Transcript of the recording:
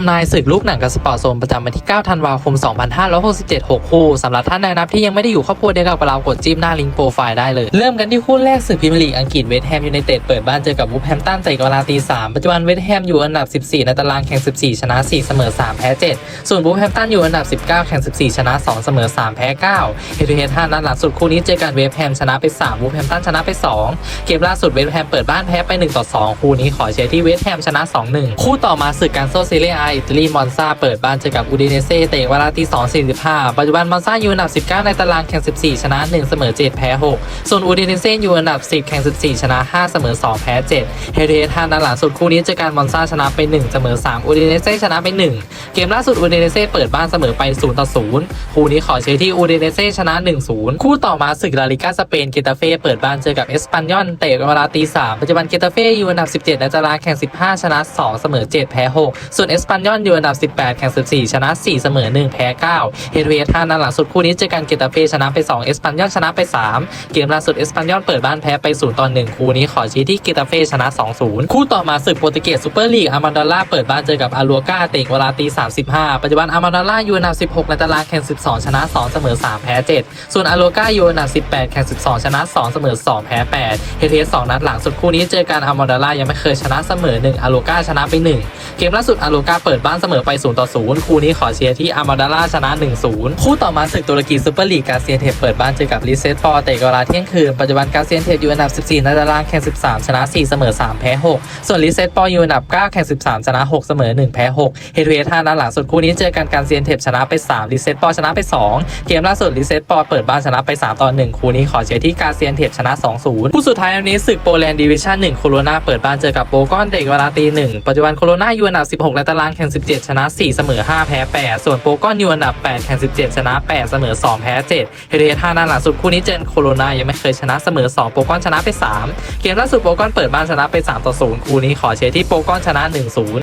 ทำนายศึกลูกหนังกับสปอร์ตโซนประจำวันที่ 9 ธันวาคม 2567 6 คู่สำหรับท่านใดนับที่ยังไม่ได้อยู่ครอบครัวเดียวกับเรากดจิ้มหน้าลิงก์โปรไฟล์ได้เลย เริ่มกันที่คู่แรกศึกพรีเมียร์ลีกอังกฤษเวสต์แฮมยูไนเต็ดเปิดบ้านเจอกับวูฟแฮมตันเตะกันเวลาตี 3 ปัจจุบันเวสต์แฮมอยู่อันดับ 14 ในตารางแข่ง 14 ชนะ 4 เสมอ 3 แพ้ 7 ส่วนวูฟแฮมตันอยู่อันดับ 19 แข่ง 14 ชนะ 2 เสมอ 3 แพ้ 9เฮทูเฮด5นัดหลังสุดคู่นี้เจอกันเวสต์แฮมชนะไป3วูฟแฮมตันชนะไป 2 เกมล่าสุดเวสต์แฮมเปิดบ้านแพ้ไป1ต่อ2คู่นี้ขอเชียร์ที่เวสต์แฮมชนะ2-1คู่ต่อมาศึกการโซซีเรียอิอิตาลีมอนซาเปิดบ้านเจอกับอูดิเนเซ่เตะเวลาตี2.45 ปัจจุบันมอนซาอยู่อันดับ 19 ในตารางแข่ง 14 ชนะ 1 เสมอ 7 แพ้ 6 ส่วนอูดิเนเซ่อยู่อันดับ 10 แข่ง 14 ชนะ 5 เสมอ 2 แพ้ 7 เฮเดทานด้านหลังสุดคู่นี้เจอกันมอนซาชนะไป 1 เสมอ 3 อูดิเนเซ่ชนะไป 1 เกมล่าสุดอูดิเนเซ่เปิดบ้านเสมอไป 0 ต่อ 0 คู่นี้ขอเชียร์ที่อูดิเนเซ่ชนะ 1-0 คู่ต่อมาศึกลาลิกาสเปนเกตาเฟ่เปิดบ้านเจอกับเอสปันยอนเตะเวลาตี3ปัจจุบันเกตาเฟ่อยู่อันดับ 17 ในตารางแข่ง 15 ชนะ 2 เสมอ 7 แพ้ 6 ส่วนเอสปันยอนอยู่อันดับ 18 แข่ง 14 ชนะ 4 เสมอ 1 แพ้ 9 เฮดเวทท่านัดหลังสุดคู่นี้เจอกันเกตาเฟชนะไป 2 เอสปันยอนชนะไป 3 เกมล่าสุดเอสปันยอนเปิดบ้านแพ้ไป 0 ต่อ 1 คู่นี้ขอชี้ที่เกตาเฟชนะ 2-0 คู่ต่อมาศึกโปรตุเกสซูเปอร์ลีกอามาดอล่าเปิดบ้านเจอกับอาลัวกาเตะเวลาตี 35 ปัจจุบันอามาดอล่าอยู่อันดับ 16 ในตารางแข่ง 12 ชนะ 2 เสมอ 3 แพ้ 7 ส่วนอาลัวกาอยู่อันดับ 18 แข่ง 12 ชนะ 2 เสมอ 2 แพ้ 8 เฮดเวท2นัดหลังสุดคู่นี้เจอกันอามาดอล่ายังไม่เคยชนะเสมอ 1 อาลัวกาชนะไป 1 เกมล่าสุดอาลูกาเปิดบ้านเสมอไป0ต่อ0คู่นี้ขอเชียร์ที่อามาดาล่าชนะ 1-0 คู่ต่อมาศึกตุรกีซูเปอร์ลีกกาเซียนเทปเปิดบ้านเจอกับลิเซตฟอร์เตะเวลาเที่ยงคืนปัจจุบันกาเซียนเทปอยู่อันดับ 14ในตารางแข่ง 13 ชนะ 4 เสมอ 3 แพ้ 6 ส่วนลิเซตฟอร์อยู่อันดับ 9 แข่ง 13 ชนะ 6 เสมอ 1 แพ้ 6 เฮดเวท่านัดหลังสุดคู่นี้เจอกันกาเซียนเทปชนะไป 3 ลิเซตฟอร์ชนะไป 2 เกมล่าสุดลิเซตฟอร์เปิดบ้านชนะไป 3 ต่อ 1 คู่นี้ขอเชียร์ที่กาเซียนเทปชนะ 2-0 คู่สุดท้ายวันนี้ศึกโปแลนด์ดิวิชั่น1โคโรนาเปิดบ้านเจอกับโปกอนเตะเวลาตี1ปัจจุบันโคโรนาอยู่อันดับ 16 ในตารางแข่ง 17 ชนะ 4 เสมอ 5 แพ้ 8 ส่วนโปก้อนอยู่อันดับ 8 แข่ง 17 ชนะ 8 เสมอ 2 แพ้ 7 เฮเดท่านัดหลังสุดคู่นี้เจนโคโรนายังไม่เคยชนะเสมอ 2 โปก้อนชนะไป 3 เกมล่าสุดโปก้อนเปิดบ้านชนะไป 3 ต่อ 0 คู่นี้ขอเชียร์ที่โปก้อนชนะ 1-0